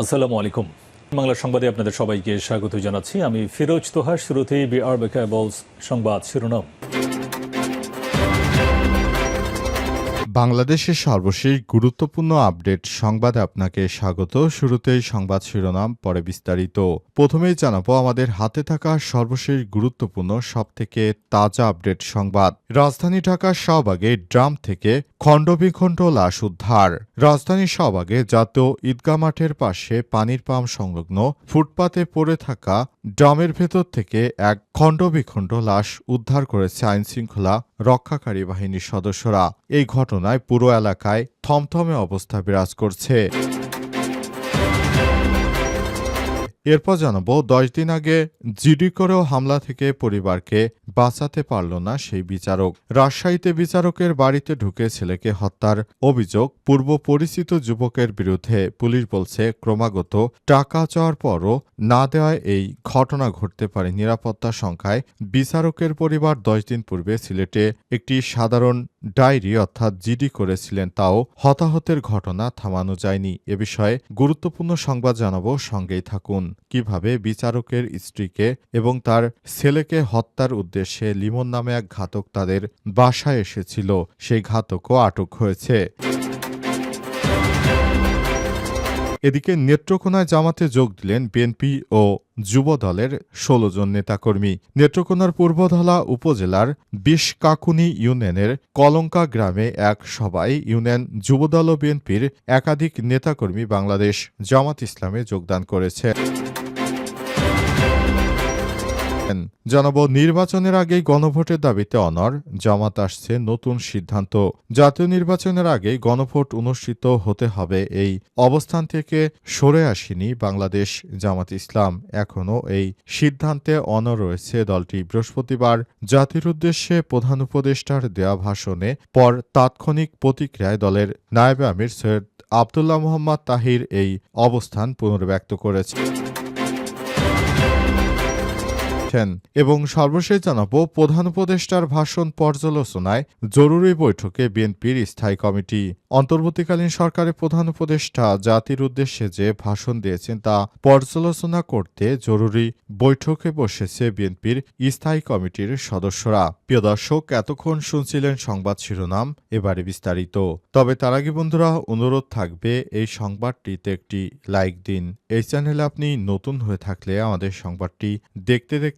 আসসালামু আলাইকুম। বাংলা সংবাদে আপনাদের সবাইকে স্বাগত জানাচ্ছি। আমি ফিরোজ তোহার শুরুতেই বিআর সংবাদ শিরোনাম। বাংলাদেশের সর্বশেষ গুরুত্বপূর্ণ আপডেট সংবাদে আপনাকে স্বাগত। শুরুতেই সংবাদ শিরোনাম, পরে বিস্তারিত। প্রথমেই জানাব, আমাদের হাতে থাকা সর্বশেষ গুরুত্বপূর্ণ, সবথেকে তাজা আপডেট সংবাদ। রাজধানী ঢাকার শাহবাগে ড্রাম থেকে খণ্ডবিখণ্ড লাশ উদ্ধার রাজধানীর শাহবাগে জাতীয় ঈদগাহ মাঠের পাশে পানির পাম্প সংলগ্ন ফুটপাতে পড়ে থাকা ড্রামের ভেতর থেকে এক খণ্ডবিখণ্ড লাশ উদ্ধার করেছে আইনশৃঙ্খলা রক্ষাকারী বাহিনীর সদস্যরা। এই ঘটনায় পুরো এলাকায় থমথমে অবস্থা বিরাজ করছে। এরপর জানাব, দশ দিন আগে জিডি করেও হামলা থেকে পরিবারকে বাঁচাতে পারল না সেই বিচারক। রাজশাহীতে বিচারকের বাড়িতে ঢুকে ছেলেকে হত্যার অভিযোগ, পূর্ব পরিচিত যুবকের বিরুদ্ধে পুলিশ বলছে ক্রমাগত টাকা চাওয়ার পরও না দেওয়ায় এই ঘটনা ঘটতে পারে নিরাপত্তা সংখ্যায়। বিচারকের পরিবার দশ দিন পূর্বে সিলেটে একটি সাধারণ ডায়েরি অর্থাৎ জিডি করেছিলেন, তাও হতাহতের ঘটনা থামানো যায়নি। এ বিষয়ে গুরুত্বপূর্ণ সংবাদ জানাব, সঙ্গেই থাকুন। কীভাবে বিচারকের স্ত্রীকে এবং তার ছেলেকে হত্যার উদ্দেশ্যে লিমন নামে এক ঘাতক তাদের বাসায় এসেছিল, সেই ঘাতকও আটক হয়েছে। এদিকে নেত্রকোনায় জামাতে যোগ দিলেন বিএনপি ও যুব দলের ষোলো জন নেতাকর্মী। নেত্রকোনার পূর্বধলা উপজেলার বিশকাকুনি ইউনিয়নের কলঙ্কা গ্রামে এক সভায় ইউনিয়ন যুবদল ও বিএনপির একাধিক নেতাকর্মী বাংলাদেশ জামাত ইসলামে যোগদান করেছে। জানাব নির্বাচনের আগেই গণভোটের দাবিতে অনর জামাত আসছে নতুন সিদ্ধান্ত। জাতীয় নির্বাচনের আগে গণভোট অনুষ্ঠিত হতে হবে এই অবস্থান থেকে সরে আসেনি বাংলাদেশ জামাত ইসলাম। এখনও এই সিদ্ধান্তে অনর রয়েছে দলটি। বৃহস্পতিবার জাতির উদ্দেশ্যে প্রধান উপদেষ্টার দেয়া ভাষণে পর তাৎক্ষণিক প্রতিক্রিয়ায় দলের নায়েবে আমির সৈয়দ আবদুল্লাহ মোহাম্মদ তাহির এই অবস্থান পুনর্ব্যক্ত করেছে। করেছেন এবং সর্বশেষ জানাব, প্রধান উপদেষ্টার ভাষণ পর্যালোচনায় জরুরি বৈঠকে বিএনপির স্থায়ী কমিটি। অন্তর্বর্তীকালীন সরকারের প্রধান উপদেষ্টা জাতির উদ্দেশ্যে যে ভাষণ দিয়েছেন তা পর্যালোচনা করতে জরুরি বৈঠকে বসেছে বিএনপির স্থায়ী কমিটির সদস্যরা। প্রিয় দর্শক, এতক্ষণ শুনছিলেন সংবাদ শিরোনাম, এবারে বিস্তারিত। তবে তার আগে বন্ধুরা, অনুরোধ থাকবে, এই সংবাদটিতে একটি লাইক দিন। এই চ্যানেলে আপনি নতুন হয়ে থাকলে আমাদের সংবাদটি দেখতে দেখতে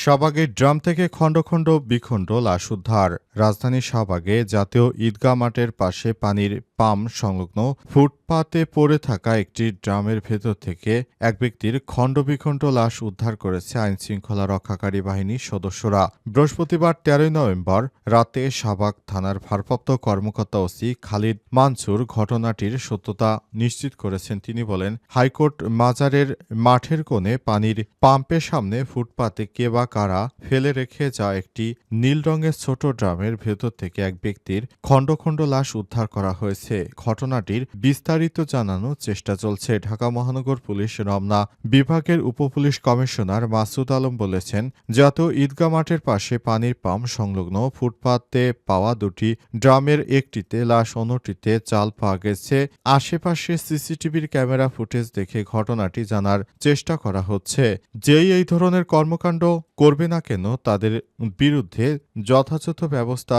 শাহবাগের ড্রাম থেকে খণ্ড খণ্ড বিখণ্ড লাশ উদ্ধার। রাজধানী শাহবাগে জাতীয় ঈদগাহ মাঠের পাশে পানির পাম্প সংলগ্ন ফুটপাতে পড়ে থাকা একটি ড্রামের ভেতর থেকে এক ব্যক্তির খণ্ডবিখণ্ড লাশ উদ্ধার করেছে আইন শৃঙ্খলা রক্ষাকারী বাহিনীর সদস্যরা। বৃহস্পতিবার তেরোই নভেম্বর রাতে শাহবাগ থানার ভারপ্রাপ্ত কর্মকর্তা ওসি খালিদ মানসুর ঘটনাটির সত্যতা নিশ্চিত করেছেন। তিনি বলেন, হাইকোর্ট মাজারের মাঠের কোণে পানির পাম্পের সামনে ফুটপাতে কে বা কারা ফেলে রেখে যা একটি নীল রঙের ছোট ড্রামের ভেতর থেকে এক ব্যক্তির খণ্ড খণ্ড লাশ উদ্ধার করা হয়েছে। ঘটনাটির বিস্তারিত জানানোর চেষ্টা চলছে। ঢাকা মহানগর পুলিশ রমনা বিভাগের উপপুলিশ কমিশনার মাসুদ আলম বলেছেন, জাতীয় ঈদগাহ মাঠের পাশে পানির পাম্প সংলগ্ন ফুটপাতে পাওয়া দুটি ড্রামের একটিতে লাশ, অন্যটিতে চাল পাওয়া গেছে। আশেপাশে সিসিটিভির ক্যামেরা ফুটেজ দেখে ঘটনাটি জানার চেষ্টা করা হচ্ছে। যেই এই ধরনের কর্মকাণ্ড করবে না কেন তাদের বিরুদ্ধে যথাযথ ব্যবস্থা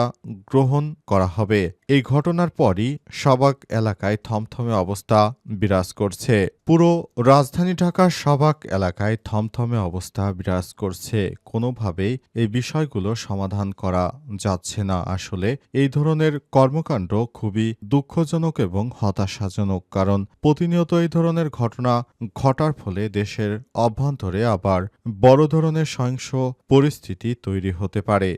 গ্রহণ করা হবে। এই ঘটনার পরই সবাক এলাকায় থমথমে অবস্থা বিরাজ করছে। পুরো রাজধানী ঢাকার সবাক এলাকায় থমথমে অবস্থা বিরাজ করছে। কোনোভাবেই এই বিষয়গুলো সমাধান করা যাচ্ছে না। আসলে এই ধরনের কর্মকাণ্ড খুবই দুঃখজনক এবং হতাশাজনক, কারণ প্রতিনিয়ত এই ধরনের ঘটনা ঘটার ফলে দেশের অভ্যন্তরে আবার বড় ধরনের সহিংস পরিস্থিতি তৈরি হতে পারে।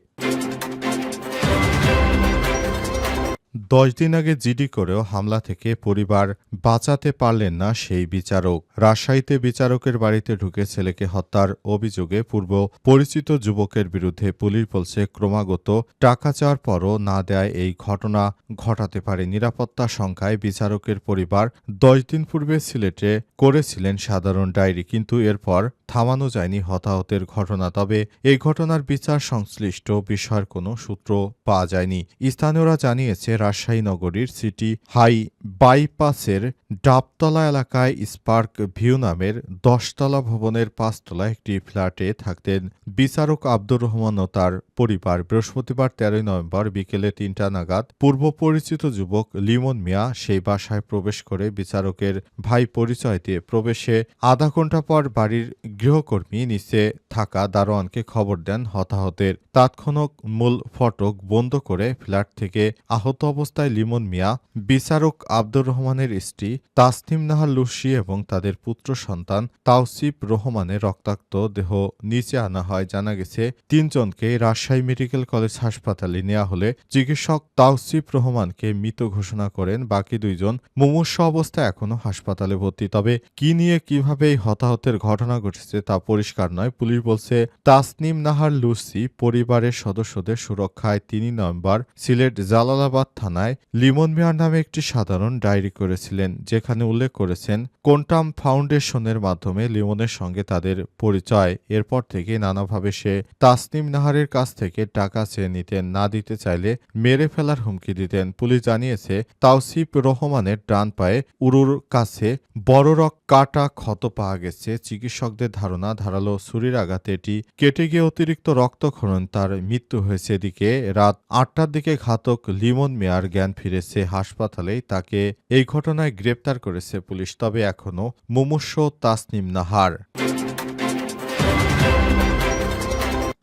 দশ দিন আগে জিডি করেও হামলা থেকে পরিবার বাঁচাতে পারলেন না সেই বিচারক। রাজশাহীতে বিচারকের বাড়িতে ঢুকে ছেলেকে হত্যার অভিযোগে পূর্ব পরিচিত যুবকের বিরুদ্ধে পুলিশ বলছে, ক্রমাগত টাকা চাওয়ার পরও না দেয় এই ঘটনা ঘটাতে পারে। নিরাপত্তা সংখ্যায় বিচারকের পরিবার দশ দিন পূর্বে সিলেটে করেছিলেন সাধারণ ডায়েরি, কিন্তু এরপর থামানো যায়নি হতাহতের ঘটনা। তবে এই ঘটনার বিচার সংশ্লিষ্ট বিষয়ের কোনো সূত্র পাওয়া যায়নি। স্থানীয়রা জানিয়েছে রাজশাহী নগরীর সিটি হাই বাইপাসের ডাবতলা এলাকায় স্পার্ক ভিউ নামের দশতলা ভবনের পাঁচতলা একটি ফ্ল্যাটে থাকতেন বিচারক আব্দুর রহমান ও তার পরিবার। বৃহস্পতিবার তেরোই নভেম্বর বিকেলে তিনটা নাগাদ পূর্ব পরিচিত যুবক লিমন মিয়া সেই বাসায় প্রবেশ করে বিচারকের ভাই পরিচয় দিয়ে প্রবেশে আধা ঘণ্টা পর বাড়ির গৃহকর্মী নিচে থাকা দারোয়ানকে খবর দেন হতাহতের। তাৎক্ষণিক মূল ফটক বন্ধ করে ফ্ল্যাট থেকে আহত অবস্থায় লিমন মিয়া, বিচারক আব্দুর রহমানের স্ত্রী তাসনিম নাহার লুসি এবং তাদের পুত্র সন্তান তাওসিফ রহমানের রক্তাক্ত দেহ নিচে আনা হয়। জানা গেছে, তিনজনকে রাজশাহী মেডিকেল কলেজ হাসপাতালে নেওয়া হলে চিকিৎসক তাওসিফ রহমানকে মৃত ঘোষণা করেন। বাকি দুইজন মুমূর্ষ অবস্থায় এখনও হাসপাতালে ভর্তি। তবে কি নিয়ে কীভাবে এই হতাহতের ঘটনা ঘটেছে তা পরিষ্কার নয়। পুলিশ বলছে, তাসনিম নাহার লুসি পরিবারের সদস্যদের সুরক্ষায় তিনি নভেম্বর সিলেট জালালাবাদ থানায় লিমন মিয়ার নামে একটি সাধারণ ডায়েরি করেছিলেন, যেখানে উল্লেখ করেছেন, কোন্টাম ফাউন্ডেশনের মাধ্যমে লিমনের সঙ্গে তাদের পরিচয়। এরপর থেকে নানাভাবে সে তাসনিম নাহারের কাছ থেকে টাকা চেয়ে নিতেন না দিতে চাইলে মেরে ফেলার হুমকি দিতেন। পুলিশ জানিয়েছে, তাওসিফ রহমানের ডান পায়ে উরুর কাছে বড় রক কাটা ক্ষত পাওয়া গেছে। চিকিৎসকদের ধারণা, ধারালো ছুরির আঘাতে এটি কেটে গিয়ে অতিরিক্ত রক্তক্ষরণ তার মৃত্যু হয়েছে এদিকে রাত আটটার দিকে ঘাতক লিমন মেয়ার জ্ঞান ফিরেছে হাসপাতালেই তাকে এই ঘটনায় গ্রেপ্তার করেছে পুলিশ তবে এখনও মুমুষ্য তাসনিম নাহার।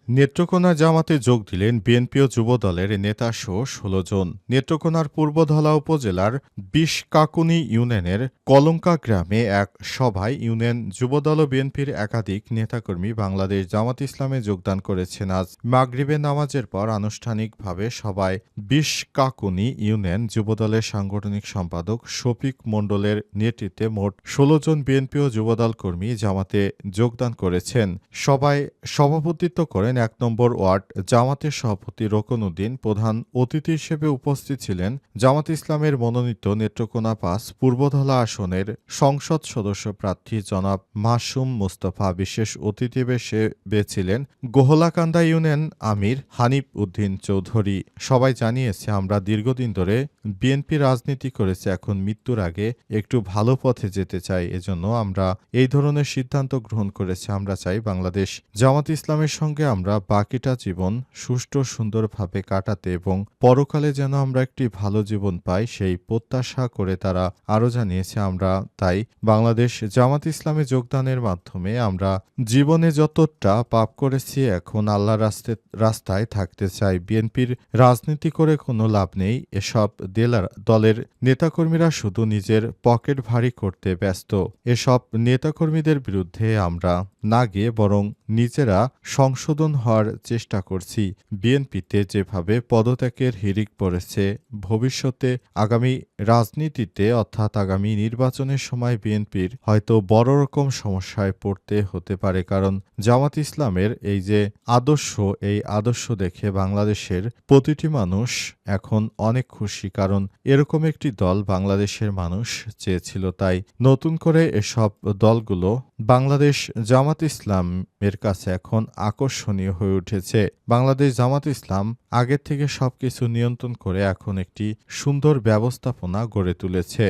নেত্রকোনা জামাতে যোগ দিলেন বিএনপি ও যুব দলের নেতাসহ ষোলো জন। নেত্রকোনার পূর্বধলা উপজেলার বিশকাকুনি ইউনিয়নের কলঙ্কা গ্রামে এক সভায় ইউনিয়ন যুবদল ও বিএনপির একাধিক নেতাকর্মী বাংলাদেশ জামাত ইসলামে যোগদান করেছেন আজ। মাগরিবের নামাজের পর আনুষ্ঠানিকভাবে সভায় বিশকাকুনি ইউনিয়ন যুবদলের সাংগঠনিক সম্পাদক শফিক মণ্ডলের নেতৃত্বে মোট ষোলো জন বিএনপি ও যুবদল কর্মী জামাতে যোগদান করেছেন। সভায় সভাপতিত্ব করেন এক নম্বর ওয়ার্ড, জামাতের সভাপতি রোকন উদ্দিন। প্রধান অতিথি হিসেবে উপস্থিত ছিলেন জামাত ইসলামের মনোনীত নেত্রকোনা পাস পূর্বধলা আসনের সংসদ সদস্য প্রার্থী জনাব মাসুম মুস্তফা। বিশেষ অতিথি বেশে ছিলেন গোহলাকান্দা ইউনিয়ন আমির হানিফ উদ্দিন চৌধুরী। সবাই জানিয়েছে, আমরা দীর্ঘদিন ধরে বিএনপি রাজনীতি করেছে এখন মৃত্যুর আগে, একটু ভালো পথে যেতে চাই এজন্য আমরা এই ধরনের সিদ্ধান্ত গ্রহণ করেছি, আমরা চাই বাংলাদেশ জামাত ইসলামের সঙ্গে আমরা বাকিটা জীবন সুষ্ঠু সুন্দরভাবে কাটাতে এবং পরকালে যেন আমরা একটি ভালো জীবন পাই, সেই প্রত্যাশা করে তারা আরও জানিয়েছে, আমরা তাই বাংলাদেশ জামাত ইসলামে যোগদানের মাধ্যমে আমরা জীবনে যতটা পাপ করেছি, এখন আল্লাহ রাস্তে, রাস্তায় থাকতে চাই। বিএনপির রাজনীতি করে কোনো লাভ নেই, এসব দেলার দলের নেতাকর্মীরা শুধু নিজের পকেট ভারী করতে ব্যস্ত। এসব নেতাকর্মীদের বিরুদ্ধে আমরা না গিয়ে বরং নিজেরা সংশোধন হওয়ার চেষ্টা করছি। বিএনপিতে যেভাবে পদত্যাগের হিরিক পড়েছে, ভবিষ্যতে আগামী রাজনীতিতে অর্থাৎ আগামী নির্বাচনের সময় বিএনপির হয়তো বড় রকম সমস্যায় পড়তে হতে পারে। কারণ জামাত ইসলামের এই যে আদর্শ, এই আদর্শ দেখে বাংলাদেশের প্রতিটি মানুষ এখন অনেক খুশি। কারণ এরকম একটি দল বাংলাদেশের মানুষ চেয়েছিল। তাই নতুন করে এসব দলগুলো বাংলাদেশ জামাত ইসলামের কাছে এখন আকর্ষণীয় হয়ে উঠেছে। বাংলাদেশ জামাত ইসলাম আগের থেকে সবকিছু নিয়ন্ত্রণ করে এখন একটি সুন্দর ব্যবস্থাপনা গড়ে তুলেছে।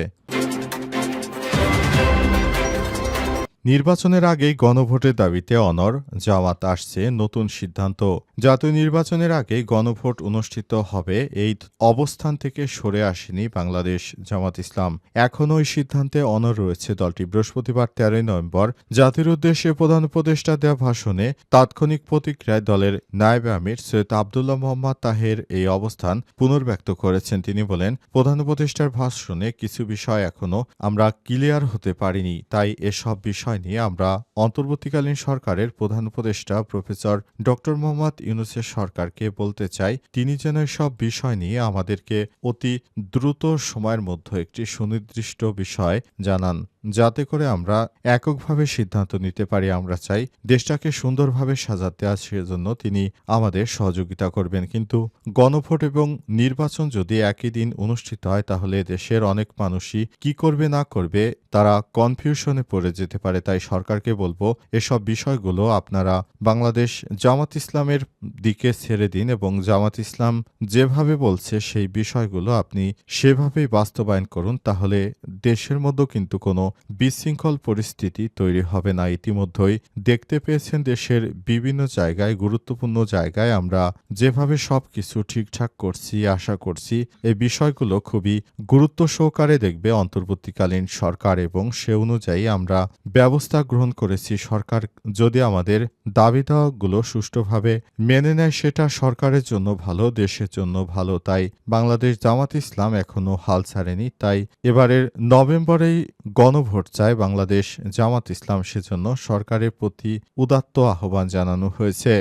নির্বাচনের আগেই গণভোটের দাবিতে অনর জামাত আসছে নতুন সিদ্ধান্ত। জাতীয় নির্বাচনের আগেই গণভোট অনুষ্ঠিত হবে এই অবস্থান থেকে সরে আসেনি বাংলাদেশ জামাত ইসলাম। এখনও ওই সিদ্ধান্তে অনর রয়েছে দলটি। বৃহস্পতিবার তেরোই নভেম্বর জাতির উদ্দেশ্যে প্রধান উপদেষ্টা দেওয়া ভাষণে তাৎক্ষণিক প্রতিক্রিয়ায় দলের নায়েব আমির সৈয়দ আবদুল্লাহ মোহাম্মদ তাহের এই অবস্থান পুনর্ব্যক্ত করেছেন। তিনি বলেন, প্রধান উপদেষ্টার ভাষণে কিছু বিষয় এখনও আমরা ক্লিয়ার হতে পারিনি, তাই এসব বিষয় নিয়ে আমরা অন্তর্বর্তীকালীন সরকারের প্রধান উপদেষ্টা প্রফেসর ড মোহাম্মদ ইউনুসের সরকারকে বলতে চাই, তিনি যেন সব বিষয় নিয়ে আমাদেরকে অতি দ্রুত সময়ের মধ্যে একটি সুনির্দিষ্ট বিষয় জানান। যাতে করে আমরা এককভাবে সিদ্ধান্ত নিতে পারি, আমরা চাই দেশটাকে সুন্দরভাবে সাজাতে, আর সেজন্য তিনি আমাদের সহযোগিতা করবেন। কিন্তু গণভোট এবং নির্বাচন যদি একই দিন অনুষ্ঠিত হয়, তাহলে দেশের অনেক মানুষই কি করবে, না করবে, তারা কনফিউশনে পড়ে যেতে পারে। তাই সরকারকে বলব, এসব বিষয়গুলো আপনারা বাংলাদেশ জামাত ইসলামের দিকে ছেড়ে দিন এবং জামাত ইসলাম যেভাবে বলছে, সেই বিষয়গুলো আপনি সেভাবেই বাস্তবায়ন করুন। তাহলে দেশের মধ্যে কিন্তু কোনো বিশৃঙ্খল পরিস্থিতি তৈরি হবে না। ইতিমধ্যেই দেখতে পেয়েছেন দেশের বিভিন্ন জায়গায়, গুরুত্বপূর্ণ জায়গায় আমরা যেভাবে সবকিছু ঠিকঠাক করছি, আশা করছি এই বিষয়গুলো খুবই গুরুত্ব সহকারে দেখবে অন্তর্বর্তীকালীন সরকার এবং সে অনুযায়ী আমরা ব্যবস্থা গ্রহণ করেছি। সরকার যদি আমাদের দাবি দাওয়াগুলো সুষ্ঠুভাবে মেনে নেয়, সেটা সরকারের জন্য ভালো, দেশের জন্য ভালো। তাই বাংলাদেশ জামাত ইসলাম এখনও হাল ছাড়েনি। তাই এবারের নভেম্বরেই গণভোট চায় বাংলাদেশ জামাত ইসলাম সেজন্য সরকারের প্রতি উদাত্ত আহ্বান জানানো হয়েছে।